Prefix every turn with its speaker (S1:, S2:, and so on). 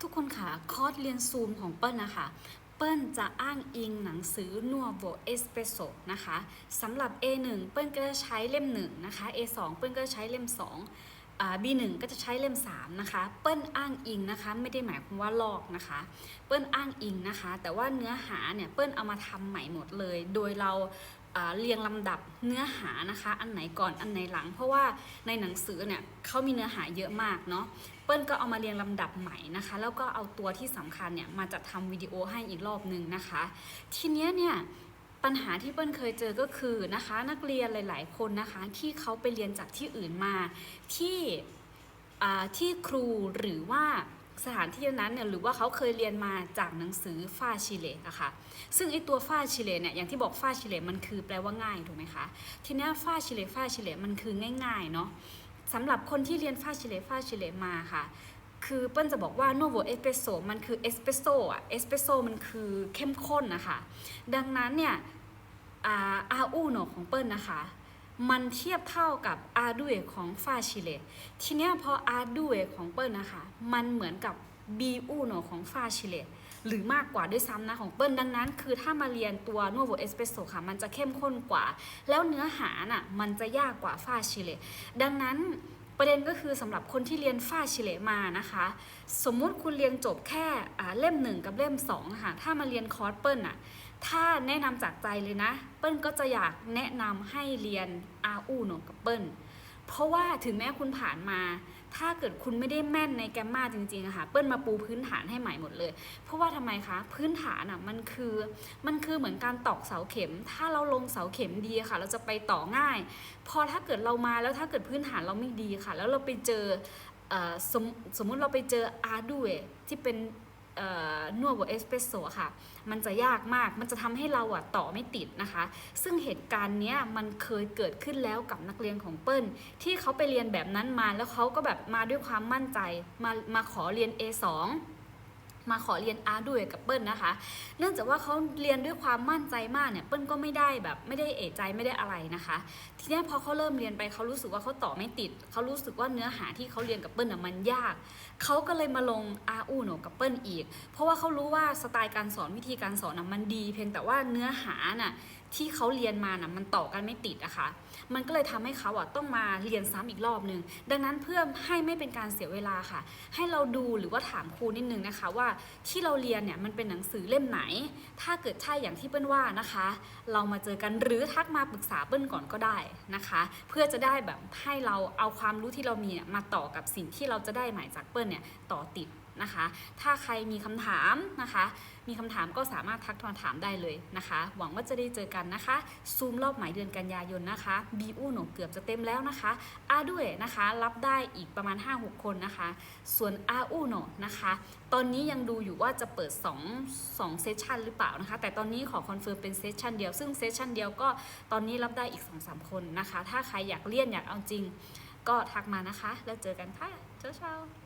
S1: ทุกคนค่ะคอร์สเรียนซูมของเปิ้ลนะคะเปิ้ลจะอ้างอิงหนังสือนัวโวเอสเปโซนะคะสำหรับ A1 เปิ้ลก็จะใช้เล่ม1นะคะ A2 เปิ้ลก็จะใช้เล่ม2อ่า B1 ก็จะใช้เล่ม 3 นะคะ เปิ้ลอ้างอิงนะคะ ไม่ได้หมายความว่าลอกนะคะ เปิ้ลอ้างอิงนะคะ แต่ว่าเนื้อหาเนี่ยเปิ้ลเอามาทำใหม่หมดเลย โดยเรา เรียงลำดับเนื้อหานะคะ อันไหนก่อนอันไหนหลัง เพราะว่าในหนังสือเนี่ยเขามีเนื้อหาเยอะมากเนาะเปิ้ลก็เอามาเรียงลำดับใหม่นะคะ แล้วก็เอาตัวที่สำคัญเนี่ยมาจัดทำวิดีโอให้อีกรอบหนึ่งนะคะ ทีเนี้ยเนี่ยปัญหาที่เปิ้ลเคยเจอก็คือนะคะนักเรียนหลาย ๆ คนนะคะที่เขาไปเรียนจากที่อื่นมาที่ที่ครูหรือว่า สถานที่นั้นเนี่ยหรือว่าเขาเคยเรียนมาจากหนังสือฟาชิเลอะค่ะ ซึ่งไอตัวฟาชิเลเนี่ยอย่างที่บอกฟาชิเลมันคือแปลว่าง่ายถูกไหมคะทีนี้ฟาชิเลฟาชิเลมันคือง่ายๆเนาะสำหรับคนที่เรียนฟาชิเลฟาชิเลมาค่ะ คือเปิ้ลจะบอกว่าโนโวเอสเปรสโซมันคือเอสเปรสโซอะเอสเปรสโซมันคือเข้มข้นนะคะดังนั้นเนี่ยอาอาอูโนของเปิ้ลนะคะ มันเทียบเท่ากับอาดูเอของฟาชิเลทีเนี้ยพออาดูเอของเปิ้ลนะคะ มันเหมือนกับบีอูโนของฟาชิเลหรือมากกว่าด้วยซ้ำนะของเปิ้ลดังนั้น คือถ้ามาเรียนตัวโนโวเอสเปรสโซค่ะ มันจะเข้มข้นกว่า แล้วเนื้อหาน่ะมันจะยากกว่าฟาชิเลดังนั้น ประเด็นก็คือสำหรับคนที่เรียนฝ้าชิเลมานะคะ สมมุติคุณเรียนจบแค่เล่มหนึ่งกับเล่มสองค่ะถ้ามาเรียนคอร์สเปิ้ลอะถ้าแนะนำจากใจเลยนะ เปิ้ลก็จะอยากแนะนำให้เรียนอาอูหนกับเปิ้ลเพราะว่าถึงแม้คุณผ่านมา ถ้าเกิดคุณไม่ได้แม่นในแกมมาจริงๆอะค่ะเปิ้ลมาปูพื้นฐานให้ใหม่หมดเลย เพราะว่าทำไมคะพื้นฐานอะมันคือมันคือเหมือนการตอกเสาเข็ม ถ้าเราลงเสาเข็มดีค่ะ เราจะไปต่อง่าย พอถ้าเกิดเรามาแล้วถ้าเกิดพื้นฐานเราไม่ดีค่ะ แล้วเราไปเจอเอ่อสมสมมุติเราไปเจออาร์ดูเอที่เป็น เอ่อนัวบวเอสเปรสโซค่ะ มันจะยากมาก มันจะทำให้เราอะต่อไม่ติดนะคะ ซึ่งเหตุการณ์เนี้ยมันเคยเกิดขึ้นแล้วกับนักเรียนของเปิ้ล ที่เขาไปเรียนแบบนั้นมาแล้วเขาก็แบบมาด้วยความมั่นใจ มามาขอเรียน A2 มาขอเรียนอาร์ด้วยกับเปิ้ลนะคะ เนื่องจากว่าเขาเรียนด้วยความมั่นใจมากเนี่ยเปิ้ลก็ไม่ได้แบบไม่ได้เอะใจไม่ได้อะไรนะคะ ทีนี้พอเขาเริ่มเรียนไปเขารู้สึกว่าเขาต่อไม่ติดเขารู้สึกว่าเนื้อหาที่เขาเรียนกับเปิ้ลน่ะมันยากเขาก็เลยมาลงอาอูโนกับเปิ้ลอีก เพราะว่าเขารู้ว่าสไตล์การสอนวิธีการสอนน่ะมันดี เพียงแต่ว่าเนื้อหาน่ะ ที่เขาเรียนมาน่ะมันต่อกันไม่ติดอะค่ะ มันก็เลยทำให้เขาอะต้องมาเรียนซ้ำอีกรอบนึง ดังนั้นเพื่อให้ไม่เป็นการเสียเวลาค่ะ ให้เราดูหรือว่าถามครูนิดนึงนะคะ ว่าที่เราเรียนเนี่ยมันเป็นหนังสือเล่มไหน ถ้าเกิดใช่อย่างที่เปิ้ลว่านะคะ เรามาเจอกันหรือทักมาปรึกษาเปิ้ลก่อนก็ได้นะคะ เพื่อจะได้แบบให้เราเอาความรู้ที่เรามีเนี่ยมาต่อกับสิ่งที่เราจะได้หม่จากเปิ้ลเนี่ยต่อติด นะคะ ถ้าใครมีคำถามนะคะ มีคำถามก็สามารถทักทวนถามได้เลยนะคะ หวังว่าจะได้เจอกันนะคะ ซูมรอบหมายเดือนกันยายนนะคะบีอูหนเกือบจะเต็มแล้วนะคะอาด้วยนะคะ รับได้อีกประมาณ 5-6 คนนะคะ ส่วนอาอูโนนะคะ ตอนนี้ยังดูอยู่ว่าจะเปิด 2 2เซสชันหรือเปล่านะคะ แต่ตอนนี้ขอคอนเฟิร์มเป็นเซสชันเดียว ซึ่งเซสชันเดียวก็ตอนนี้รับได้อีก 2-3 คนนะคะ ถ้าใครอยากเรียนอยากเอาจริง ก็ทักมานะคะ แล้วเจอกันค่ะเช้าๆ